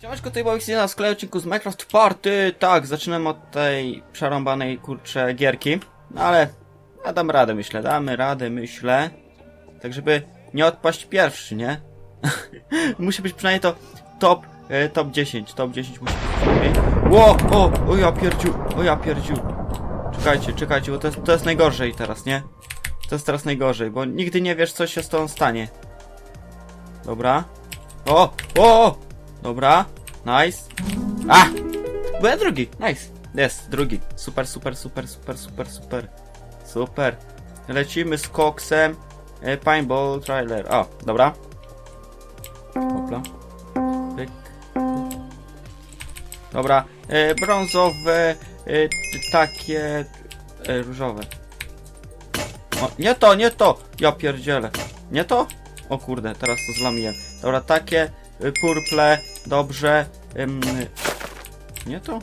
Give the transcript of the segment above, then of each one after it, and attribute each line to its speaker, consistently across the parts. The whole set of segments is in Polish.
Speaker 1: Siemaczko, tutaj Bobik na skleju odcinku z Minecraft Party. Tak, zaczynamy od tej przerąbanej, kurcze, gierki. No ale ja dam radę, myślę, damy radę, myślę. Tak, żeby nie odpaść pierwszy, nie? musi być przynajmniej to top, e, top 10, top 10 musi być. Ło, o, o ja pierdziu, o ja pierdziu. Czekajcie, czekajcie, bo to jest, to jest najgorzej teraz, nie? To jest teraz najgorzej, bo nigdy nie wiesz, co się z tą stanie. Dobra. O, o, Dobra, nice. A! Byłem drugi, nice. Jest, drugi. Super, super, super, super, super, super. Super. Lecimy z koksem. E, Pineball trailer. O, dobra. Hopla. Pyk. Dobra, e, brązowe, e, takie e, różowe. O, nie to, nie to! Ja pierdzielę. Nie to? O kurde, teraz to zlamiłem. Dobra, takie purple, dobrze. Nie to?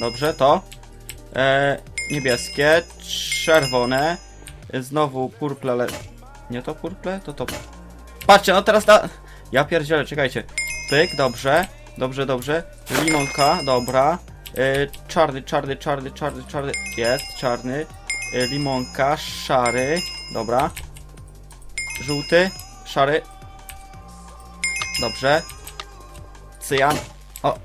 Speaker 1: Dobrze, to. E, niebieskie, czerwone. y, Znowu purple, ale... Nie to purple? To to... Patrzcie, no teraz da... Ja pierdzielę, czekajcie. Pyk, dobrze. Dobrze, dobrze. Limonka, dobra. Y, czarny, czarny, czarny, czarny, czarny. Jest, czarny. Y, limonka, szary. Dobra. Żółty, szary. Dobrze. Cyjan. O.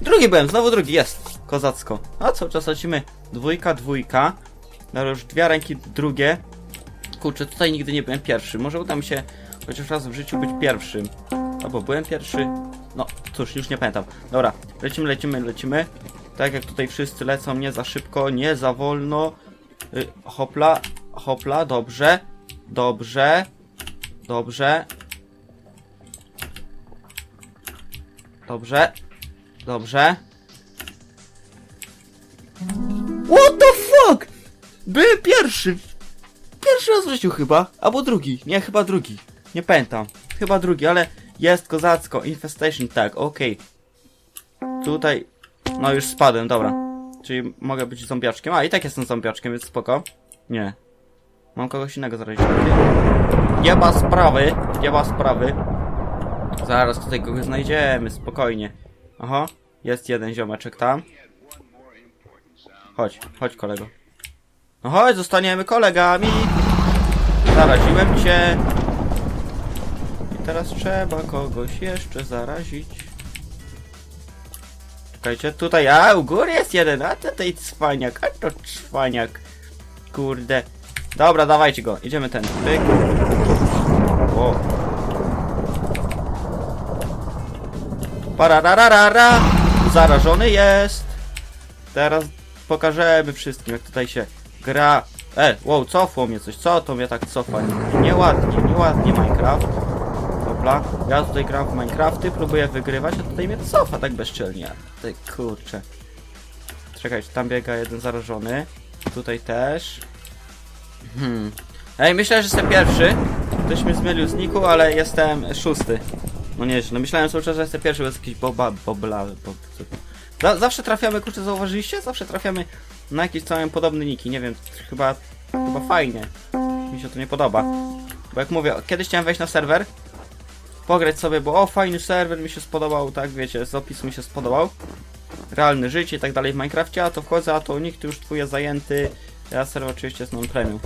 Speaker 1: Drugi byłem, znowu drugi, jest. Kozacko. A cały czas lecimy. Dwójka, dwójka. No już dwie ręki drugie. Kurczę, tutaj nigdy nie byłem pierwszy. Może uda mi się chociaż raz w życiu być pierwszym. Albo byłem pierwszy. No, cóż, już nie pamiętam. Dobra, lecimy, lecimy, lecimy. Tak jak tutaj wszyscy lecą, nie za szybko, nie za wolno. Y, hopla, hopla, dobrze. Dobrze. Dobrze. Dobrze. Dobrze. What the fuck? Byłem pierwszy. Pierwszy raz w życiu chyba. Albo drugi. Nie, chyba drugi. Nie pamiętam. Chyba drugi, ale jest kozacko. Infestation, tak, okej. Tutaj. No już spadłem, dobra. Czyli mogę być zombiaczkiem. A, i tak jestem zombiaczkiem, więc spoko. Nie. Mam kogoś innego zarazić. Ma sprawy, ma sprawy. Zaraz tutaj kogoś znajdziemy, spokojnie. Aha, jest jeden ziomeczek tam. Chodź, chodź kolego. No chodź, zostaniemy kolegami. Zaraziłem cię. I teraz trzeba kogoś jeszcze zarazić. Czekajcie, tutaj, a u góry jest jeden, a tutaj cwaniak, a to cwaniak. Kurde. Dobra, dawajcie go, idziemy ten. Pyk. O. Parararara! Zarażony jest! Teraz pokażemy wszystkim, jak tutaj się gra. E, wow, cofło mnie coś, co to mnie tak cofa? Nieładnie, nieładnie Minecraft. Dobra, ja tutaj gram w Minecrafty, próbuję wygrywać, a tutaj mnie cofa tak bezczelnie. Ty kurczę. Czekajcie, tam biega jeden zarażony. Tutaj też. Hmm. Ej, myślę, że jestem pierwszy. Ktoś mnie zmylił z niku, ale jestem szósty. No nieźle. No myślałem cały czas, że jestem pierwszy, bo jest jakiś boba, bobla, bob... Za, zawsze trafiamy, kurczę, zauważyliście? Zawsze trafiamy na jakieś całkiem podobne niki. Nie wiem, chyba, chyba fajnie. Mi się to nie podoba. Bo jak mówię, kiedyś chciałem wejść na serwer, pograć sobie, bo o, fajny serwer mi się spodobał, tak wiecie, z opisu mi się spodobał. Realne życie i tak dalej w Minecrafcie, a to wchodzę, a to nikt już tu jest zajęty. Ja serwer oczywiście jest non-premium.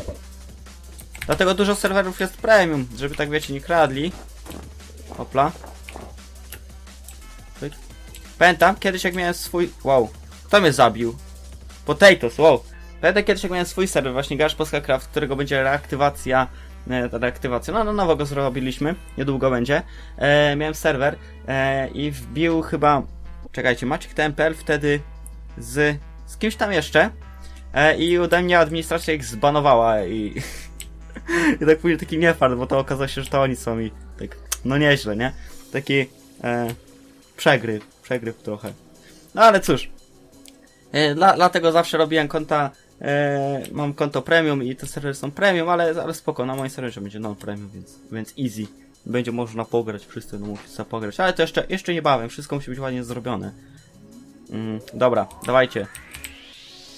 Speaker 1: Dlatego dużo serwerów jest premium, żeby tak wiecie, nie kradli. Hopla. Pyk. Pamiętam kiedyś jak miałem swój... Wow. Kto mnie zabił? Potatoes, wow. Pamiętam kiedyś jak miałem swój serwer, właśnie Gash Polska Craft, którego będzie reaktywacja. E, ta reaktywacja, no, no nowo go zrobiliśmy, niedługo będzie. E, miałem serwer e, i wbił chyba... Czekajcie, Maciek TMPL wtedy z... z kimś tam jeszcze. E, I ode mnie administracja ich zbanowała i... I tak później taki niefart, bo to okazało się, że to oni są i tak, no nieźle, nie? Taki e, przegryw, przegryw trochę. No ale cóż, e, dla, dlatego zawsze robiłem konta, e, mam konto premium i te serwery są premium, ale, ale spoko, na moim serwerze będzie non-premium, więc, więc easy. Będzie można pograć, wszyscy musi sobie pograć, ale to jeszcze, jeszcze niebawem, wszystko musi być ładnie zrobione. Mm, dobra, dawajcie.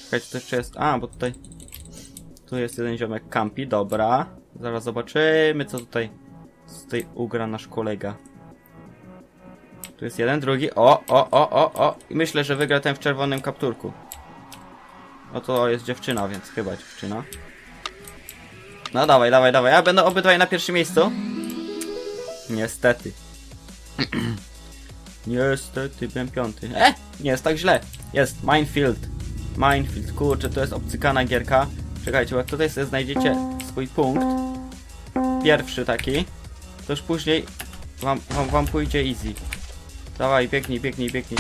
Speaker 1: Czekajcie, to jeszcze jest, a, bo tutaj tu jest jeden ziomek kampi, dobra. Zaraz zobaczymy, co tutaj, tutaj ugra nasz kolega. Tu jest jeden, drugi. O, o, o, o, o. I myślę, że wygra ten w czerwonym kapturku. No to jest dziewczyna, więc chyba dziewczyna. No dawaj, dawaj, dawaj. Ja będę obydwaj na pierwszym miejscu. Niestety. Niestety, byłem piąty. E! Nie jest tak źle. Jest Minefield. Minefield. Kurczę, to jest obcykana gierka. Czekajcie, bo tutaj sobie znajdziecie swój punkt. Pierwszy taki. To już później wam, wam, wam pójdzie easy. Dawaj, biegnij, biegnij, biegnij.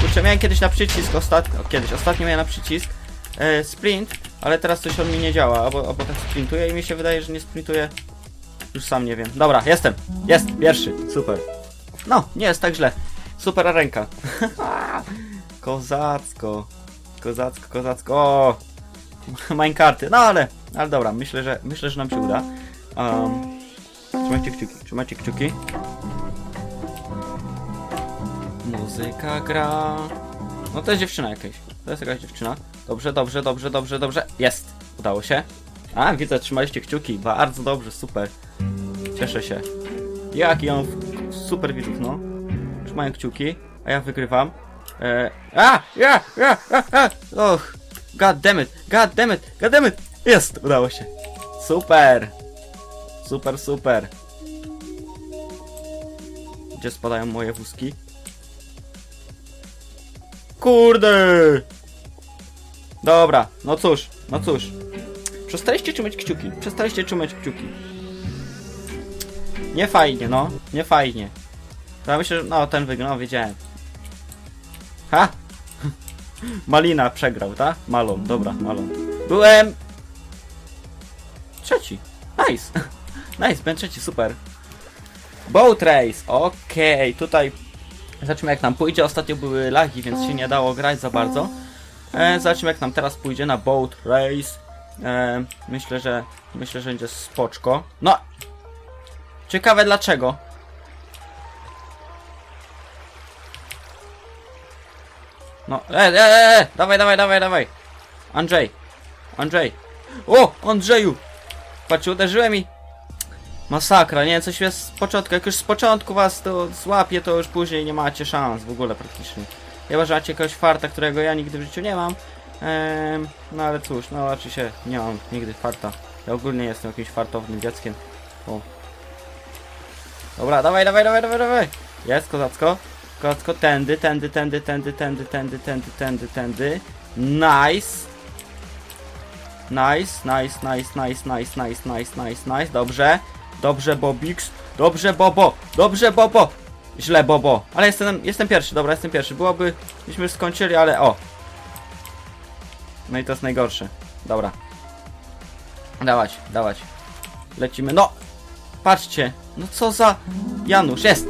Speaker 1: Kurczę, miałem kiedyś na przycisk ostatnio, kiedyś, ostatnio miałem na przycisk e, sprint, ale teraz coś on mi nie działa, albo, albo tak sprintuje i mi się wydaje, że nie sprintuje. Już sam nie wiem. Dobra, jestem. Jest, pierwszy. Super. No, nie jest tak źle. Super ręka. Kozacko. Kozacko, kozacko. O! Minecarty. No ale, ale dobra, myślę, że myślę, że nam się uda. Um, trzymajcie kciuki, trzymajcie kciuki. Muzyka gra. No to jest dziewczyna jakaś. To jest jakaś dziewczyna. Dobrze, dobrze, dobrze, dobrze, dobrze. Jest. Udało się. A, widzę, trzymaliście kciuki. Bardzo dobrze, super. Cieszę się. Jaki on super widzów, no. Trzymają kciuki, a ja wygrywam. E, a! Ja! Ja! Ja! Ja! Och! God damn it! God damn it! God damn it! Jest! Udało się. Super! Super, super. Gdzie spadają moje wózki? Kurde! Dobra, no cóż, no cóż. Przestaliście trzymać kciuki, przestaliście trzymać kciuki. Nie fajnie, no, nie fajnie. Ja myślę, że no ten wygrał, no, wiedziałem. Ha! Malina przegrał, tak? Malon, dobra, Malon. Byłem... Trzeci. Nice. Nice, byłem trzeci, super. Boat race, okej, tutaj zobaczymy jak nam pójdzie. Ostatnio były lagi, więc się nie dało grać za bardzo. E, zobaczymy jak nam teraz pójdzie na boat race. E, myślę, że myślę, że będzie spoczko. No! Ciekawe dlaczego. No, e, e, e, e, dawaj, dawaj, dawaj, dawaj. Andrzej, Andrzej. O, Andrzeju! Patrz, uderzyłem i... Masakra, nie, coś jest z początku, jak już z początku was to złapie, to już później nie macie szans w ogóle praktycznie. Chyba, że macie jakiegoś farta, którego ja nigdy w życiu nie mam. Ehm, no ale cóż, no raczej się nie mam nigdy farta. Ja ogólnie jestem jakimś fartownym dzieckiem. O. Dobra, dawaj, dawaj, dawaj, dawaj, dawaj. Jest, kozacko. Kozacko, tędy, tędy, tędy, tędy, tędy, tędy, tędy, tędy, tędy. Nice. Nice, nice, nice, nice, nice, nice, nice, nice, nice. Dobrze. Dobrze, Bobix. Dobrze, Bobo. Dobrze, Bobo. Źle, Bobo. Ale jestem, jestem pierwszy, dobra, jestem pierwszy. Byłoby, byśmy skończyli, ale o. No i to jest najgorsze. Dobra. Dawać, dawać. Lecimy. No! Patrzcie. No co za... Janusz, jest!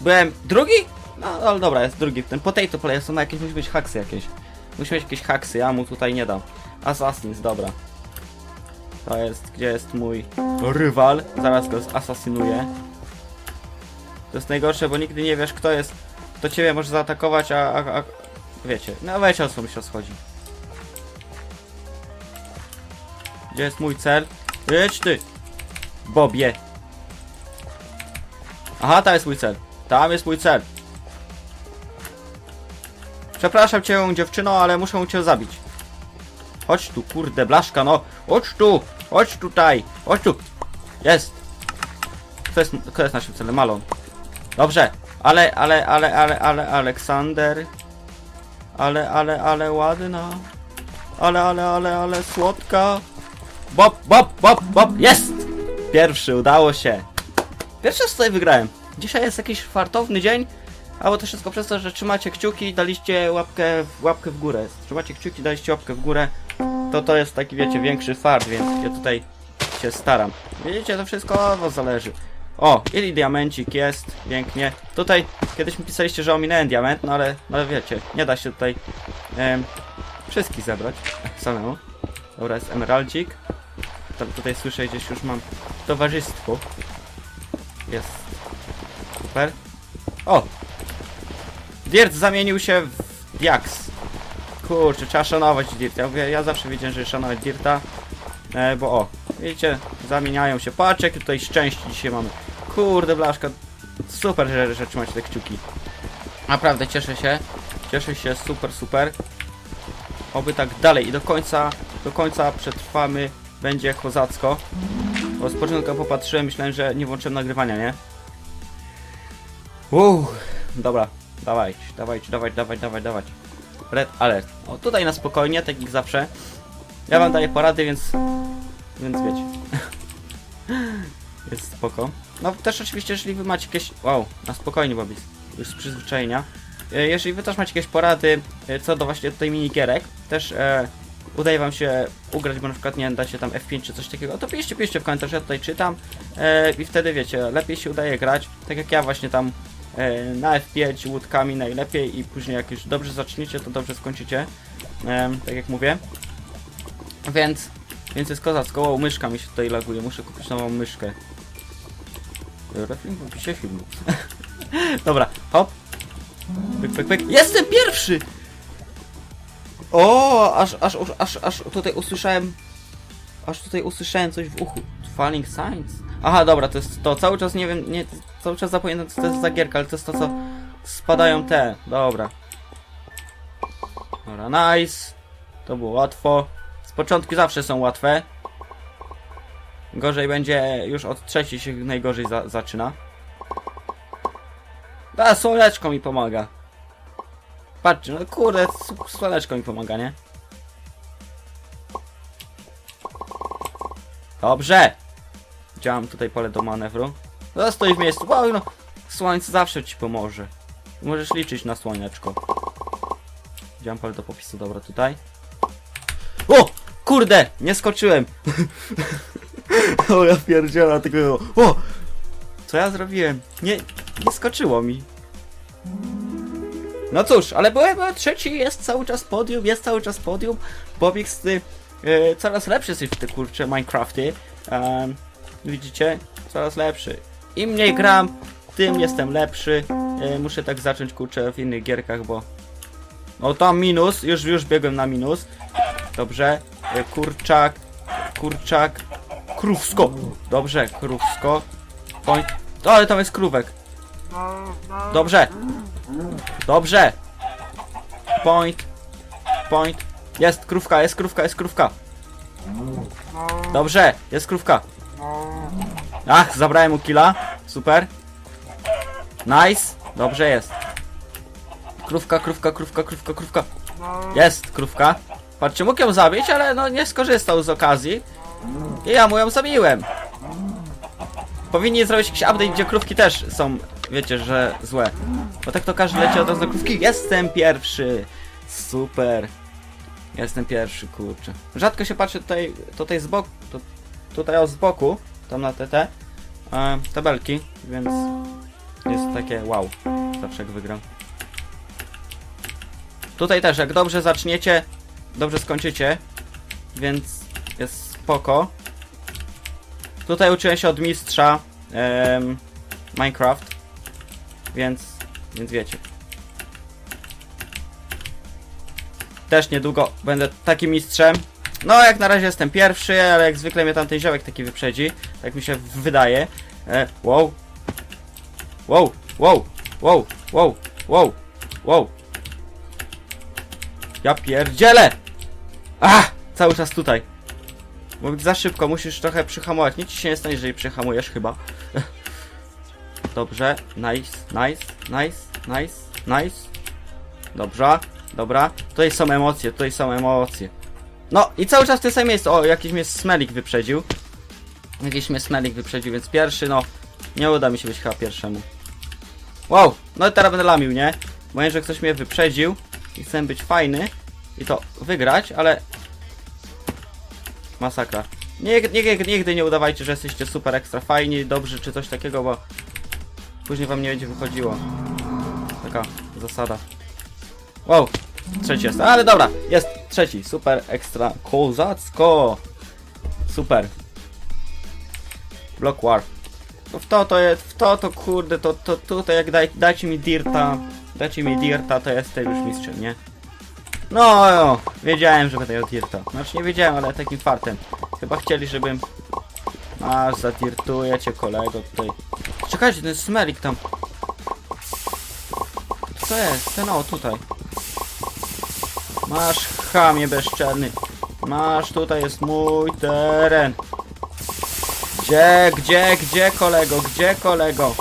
Speaker 1: Byłem drugi? No, ale dobra, jest drugi. Ten potato player są jakieś, musi być haksy jakieś. Musi mieć jakieś haksy, ja mu tutaj nie dam. Assassins, dobra. To jest, gdzie jest mój rywal. Zaraz go zasasynuję. To jest najgorsze, bo nigdy nie wiesz, kto jest, kto ciebie może zaatakować, a, a, a wiecie. No wiecie o co mi się schodzi. Gdzie jest mój cel? Jedź ty! Bobie! Aha, tam jest mój cel. Tam jest mój cel. Przepraszam cię, dziewczyno, ale muszę cię zabić. Chodź tu, kurde, blaszka, no. Chodź tu, chodź tutaj, chodź tu. Jest. Kto jest, kto jest naszym celem? Malon. Dobrze, ale, ale, ale, ale, ale, Aleksander. Ale, ale, ale ładna. Ale, ale, ale, ale słodka. Bob, bob, bob, bob, jest! Pierwszy, udało się. Pierwszy raz tutaj wygrałem. Dzisiaj jest jakiś fartowny dzień, albo to wszystko przez to, że trzymacie kciuki daliście łapkę, łapkę w górę. Trzymacie kciuki, daliście łapkę w górę, to to jest taki, wiecie, większy fart, więc ja tutaj się staram. Widzicie, to wszystko od was zależy. O, i diamencik jest, pięknie. Tutaj kiedyś mi pisaliście, że ominąłem diament, no ale, no ale wiecie, nie da się tutaj em, wszystkich zebrać samemu. Dobra, jest emeraldzik. Tam tutaj słyszę, gdzieś już mam towarzystwo. Jest. Super. O! Dirt zamienił się w Jax. Kurczę, trzeba szanować Dirt. Ja, ja zawsze wiedziałem, że szanować Dirta. E, bo o, widzicie, zamieniają się. Patrz, jakie tutaj szczęście dzisiaj mamy. Kurde, blaszka. super, że, że trzymacie te kciuki. Naprawdę cieszę się. Cieszę się, super, super. Oby tak dalej i do końca, do końca przetrwamy, będzie kozacko. Bo z początku popatrzyłem, myślałem, że nie włączyłem nagrywania, nie? Uuu, dobra, dawajcie, dawajcie, dawajcie, dawać, dawać, dawać. Red alert. O, tutaj na spokojnie, tak jak zawsze. Ja wam daję porady, więc, więc wiecie. Jest spoko. No też oczywiście, jeżeli wy macie jakieś... Wow, na spokojnie, Bobis. Już z przyzwyczajenia. E, Jeżeli wy też macie jakieś porady e, co do właśnie tutaj minigierek, też e, udaje wam się ugrać, bo na przykład nie wiem, dacie tam F5 czy coś takiego, to piszcie, piszcie w komentarzu, ja tutaj czytam e, i wtedy wiecie, lepiej się udaje grać, tak jak ja właśnie tam na F5 łódkami najlepiej i później jak już dobrze zaczniecie, to dobrze skończycie, e, tak jak mówię. Więc, więc jest kozacko, wow, myszka mi się tutaj laguje, muszę kupić nową myszkę. Reflink w opisie filmu. Dobra, hop. Pyk, pyk, pyk. Jestem pierwszy! O, aż, aż, aż, aż tutaj usłyszałem. Aż tutaj usłyszałem coś w uchu. Falling Signs. Aha, dobra, to jest to. Cały czas nie wiem, nie, cały czas zapamiętam co to jest za gierka, ale to jest to, co spadają te. Dobra. Dobra, nice. To było łatwo. Z początku zawsze są łatwe. Gorzej będzie, już od trzeciej się najgorzej za, zaczyna. A, słoneczko mi pomaga. Patrzcie, no kurde, słoneczko mi pomaga, nie? Dobrze! Działam tutaj pole do manewru. No, stoi w miejscu. Wow, no, słońce zawsze ci pomoże. Możesz liczyć na słoneczko. Działam pole do popisu, dobra, tutaj. O! Kurde! Nie skoczyłem! o, ja pierdziela tego. O! Co ja zrobiłem? Nie, nie skoczyło mi. No cóż, ale byłem trzeci, jest cały czas podium, jest cały czas podium. Bobix, ty e, coraz lepszy jesteś w te kurcze Minecrafty. Em, widzicie? Coraz lepszy. Im mniej gram, tym jestem lepszy. E, muszę tak zacząć kurczę w innych gierkach, bo... No tam minus, już, już biegłem na minus. Dobrze. E, kurczak, kurczak, krówsko. Dobrze, krówsko. Point. O, ale tam jest krówek. Dobrze. Dobrze. Point. Point. Jest krówka, jest krówka, jest krówka. Dobrze, jest krówka. Ach, zabrałem mu killa. Super. Nice. Dobrze jest. Krówka, krówka, krówka, krówka, krówka. Jest krówka. Patrzcie, mógł ją zabić, ale no nie skorzystał z okazji. I ja mu ją zabiłem. Powinni zrobić jakiś update, gdzie krówki też są, wiecie, że złe. Bo tak to każdy leci od razu do krówki. Jestem pierwszy! Super. Jestem pierwszy, kurczę. Rzadko się patrzy tutaj, tutaj z boku, tutaj o z boku, tam na te e, tabelki, więc jest takie wow, zawsze jak wygram. Tutaj też, jak dobrze zaczniecie, dobrze skończycie, więc jest spoko. Tutaj uczyłem się od mistrza Minecraft, więc, więc wiecie. Też niedługo będę takim mistrzem. No, jak na razie jestem pierwszy, ale jak zwykle mnie tamten ziołek taki wyprzedzi. Tak mi się wydaje. E, wow. Wow, wow, wow, wow, wow, wow. Ja pierdzielę! Ach! Cały czas tutaj. Bo za szybko, musisz trochę przyhamować. Nic ci się nie stanie, jeżeli przyhamujesz chyba. Dobrze, nice, nice, nice, nice, nice. Dobrze, dobra. Tutaj są emocje, tutaj są emocje. No i cały czas w tym samym miejscu. O, jakiś mnie smelik wyprzedził. Jakiś mnie smelik wyprzedził, więc pierwszy, no. Nie uda mi się być chyba pierwszemu. Wow, no i teraz będę lamił, nie? Bo że ktoś mnie wyprzedził i chcę być fajny i to wygrać, ale Masakra. Nigdy, nigdy nie udawajcie, że jesteście super ekstra fajni, dobrzy czy coś takiego, bo później wam nie będzie wychodziło. Taka zasada. Wow, trzeci jest, ale dobra, jest trzeci, super ekstra kozacko. Super. Block War. No w to to jest, w to to kurde, to, to tutaj jak daj, dajcie mi dirta, dajcie mi dirta, to jestem już mistrzem, nie? No, no, wiedziałem, że będę dirta. Znaczy nie wiedziałem, ale takim fartem. Chyba chcieli, żebym... Aż zadirtuję cię kolego tutaj. Czekajcie, ten smelik tam. co jest? Ten o, tutaj. Masz chamie bezczelny. Masz, tutaj jest mój teren. Gdzie, gdzie, gdzie kolego, gdzie kolego?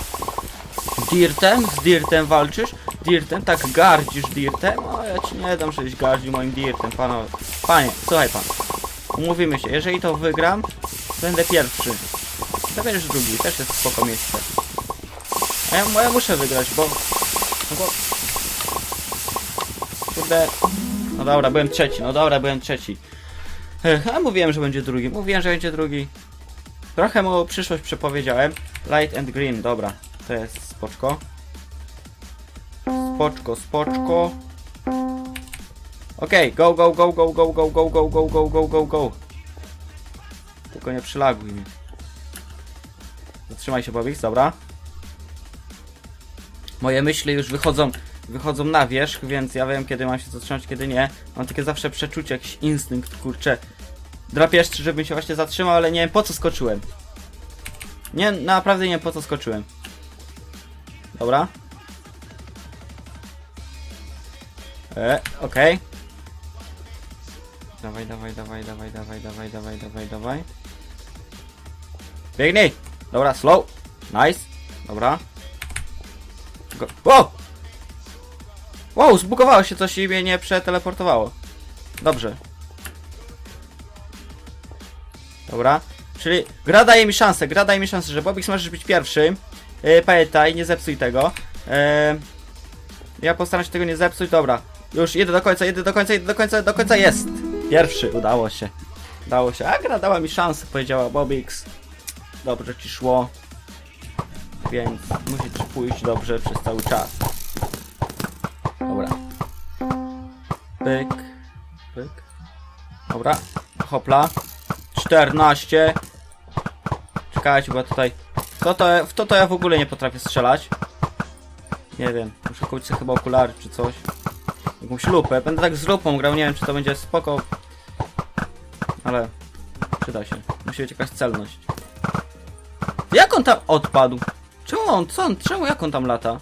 Speaker 1: Dirtem? Z Dirtem walczysz? Dirtem? Tak gardzisz Dirtem? O, ja ci nie dam, żeś gardził moim Dirtem, panowie. Panie, słuchaj pan. Umówimy się, jeżeli to wygram, będę pierwszy. To będziesz drugi, też jest spoko miejsce. A ja, ja muszę wygrać, bo... No bo... Kurde... No dobra, byłem trzeci, no dobra, byłem trzeci. A mówiłem, że będzie drugi, mówiłem, że będzie drugi. Trochę mu przyszłość przepowiedziałem. Light and green, dobra. To jest spoczko. Spoczko, spoczko. Okej, go, go, go, go, go, go, go, go, go, go, go, go, go. Tylko nie przylaguj mi. Zatrzymaj się, Bobix, dobra. Moje myśli już wychodzą, wychodzą na wierzch, więc ja wiem, kiedy mam się zatrzymać, kiedy nie. Mam takie zawsze przeczucie, jakiś instynkt, kurczę. Drapieszczy, żebym się właśnie zatrzymał, ale nie wiem po co skoczyłem. Nie, naprawdę nie wiem po co skoczyłem. Dobra. E, okej. Dawaj, dawaj, dawaj, dawaj, dawaj, dawaj, dawaj, dawaj, dawaj. Biegnij! Dobra, slow. Nice. Dobra. Go. Wow! Wow, zbugowało się coś i mnie nie przeteleportowało. Dobrze. Dobra. Czyli gra daje mi szansę, gra daje mi szansę, że Bobix możesz być pierwszy. Yy, pamiętaj, nie zepsuj tego. Yy, ja postaram się tego nie zepsuć, dobra. Już jedę do końca, jedę do końca, jedę do końca, do końca jest! Pierwszy, udało się. Udało się. A gra dała mi szansę, powiedziała Bobix. Dobrze ci szło. Więc musi ci pójść dobrze przez cały czas. Dobra. Pyk. Pyk. Dobra. Hopla. 14. Czekajcie, bo tutaj... To to, w to to ja w ogóle nie potrafię strzelać. Nie wiem, muszę kupić sobie chyba okulary czy coś. Jakąś lupę. Będę tak z lupą grał, nie wiem czy to będzie spoko. Ale przyda się. Musi być jakaś celność. Jak on tam odpadł? Czemu on, co on, czemu jak on tam lata?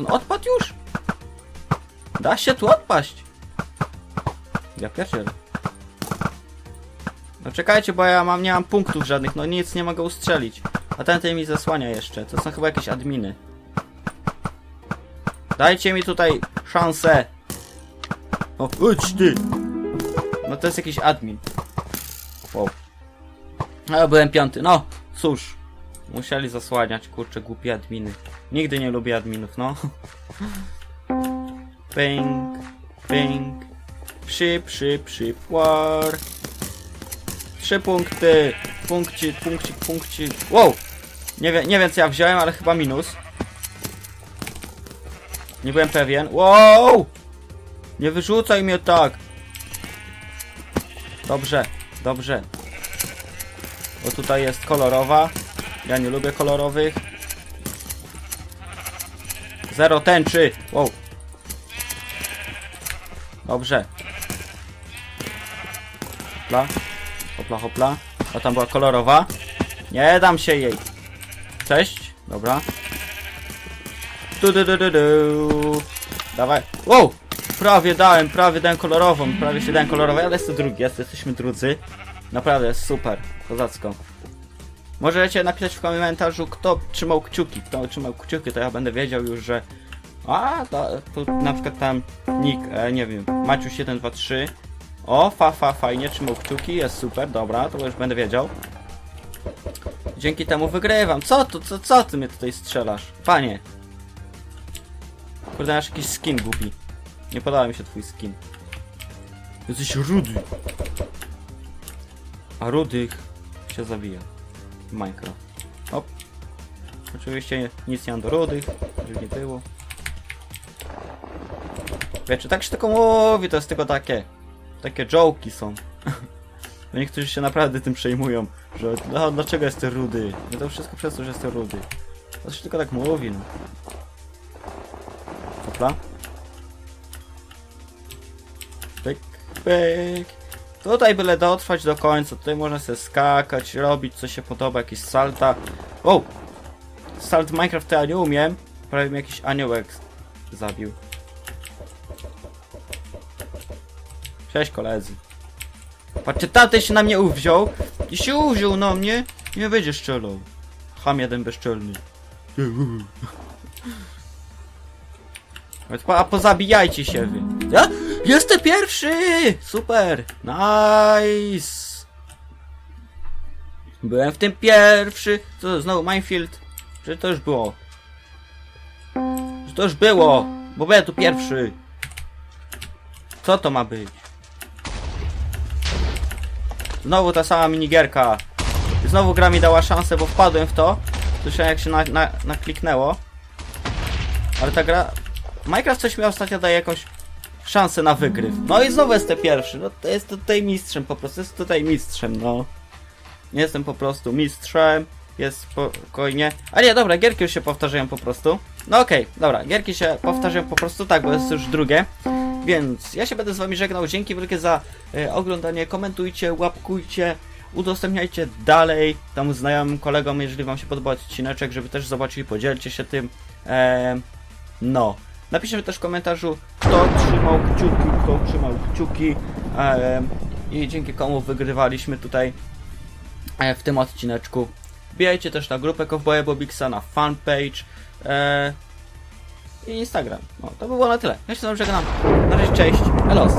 Speaker 1: Co on odpadł już? Da się tu odpaść. Ja pierwszy. No czekajcie, bo ja mam, nie mam punktów żadnych, no nic nie mogę ustrzelić. A ten tutaj mi zasłania jeszcze. To są chyba jakieś adminy. Dajcie mi tutaj szansę. O, chodź ty. No to jest jakiś admin. Wow. No, byłem piąty. No, cóż. Musieli zasłaniać, kurczę, głupie adminy. Nigdy nie lubię adminów, no. Ping, ping. Szyb, szyb, szyb, war. Trzy punkty. Punkcik, punkcik, punkcik. Wow! Nie, wie, nie wiem co ja wziąłem, ale chyba minus. Nie byłem pewien. Wow! Nie wyrzucaj mnie tak. Dobrze, dobrze. Bo tutaj jest kolorowa. Ja nie lubię kolorowych. Zero tęczy. Wow. Dobrze. Hopla. Hopla, hopla. A tam była kolorowa. Nie dam się jej. Cześć. Dobra. Du, du, du, du, du. Dawaj. Wow! Prawie dałem, prawie dałem kolorową. Prawie się dałem kolorową, ale jest to drugi. Jest, jesteśmy drudzy. Naprawdę super. Kozacko. Możecie napisać w komentarzu, kto trzymał kciuki. Kto trzymał kciuki, to ja będę wiedział już, że... A, to, to na przykład tam nick, e, nie wiem, Maciu723. O, fa, fa, fajnie, trzymał kciuki, jest super, dobra, to już będę wiedział. Dzięki temu wygrywam. Co tu, co, co ty mnie tutaj strzelasz? Panie. Kurde, masz jakiś skin głupi. Nie podoba mi się twój skin. Jesteś rudy. A rudych się zabija. Minecraft. Op. Oczywiście nic nie mam do rudych, żeby nie było. Wiecie, tak się tylko mówi, to jest tylko takie... Takie joke'i są. Niektórzy się naprawdę tym przejmują, że no, dlaczego jestem rudy? No to wszystko przez to, że jestem rudy. To się tylko tak mówi, no. Hopla. Pyk, pyk. Tutaj byle dotrwać do końca, tutaj można sobie skakać, robić co się podoba, jakieś salta. O! Salt Minecraft ja nie umiem. Prawie mi jakiś aniołek zabił. Cześć koledzy. Patrzcie, tamten się na mnie uwziął i się uwziął na mnie i mnie będzie strzelał. Ham jeden bezczelny. A pozabijajcie się. Ja? Jestem pierwszy! Super! Nice! Byłem w tym pierwszy. Co znowu Minefield? Czy to już było? Że to już było! Bo byłem tu pierwszy. Co to ma być? Znowu ta sama minigierka. Znowu gra mi dała szansę, bo wpadłem w to. Słyszałem jak się na, na, nakliknęło. Ale ta gra... Minecraft coś mi ostatnio daje jakąś szansę na wygryw. No i znowu jestem pierwszy. No to jest tutaj mistrzem po prostu. Jest tutaj mistrzem, no. Jestem po prostu mistrzem. Jest spokojnie. A nie, dobra, gierki już się powtarzają po prostu. No okej, dobra, gierki się powtarzają po prostu, tak, bo jest już drugie. Więc ja się będę z wami żegnał. Dzięki wielkie za e, oglądanie. Komentujcie, łapkujcie, udostępniajcie dalej tam znajomym kolegom, jeżeli wam się podoba odcineczek, żeby też zobaczyli, podzielcie się tym. E, no. Napiszcie też w komentarzu, kto trzymał kciuki, kto trzymał kciuki i dzięki komu wygrywaliśmy tutaj e, w tym odcineczku. Wbijajcie też na grupę Cowboya Bobixa, na fanpage e, i Instagram. No, to by było na tyle. Ja się żegnam. Na razie, cześć. Elos.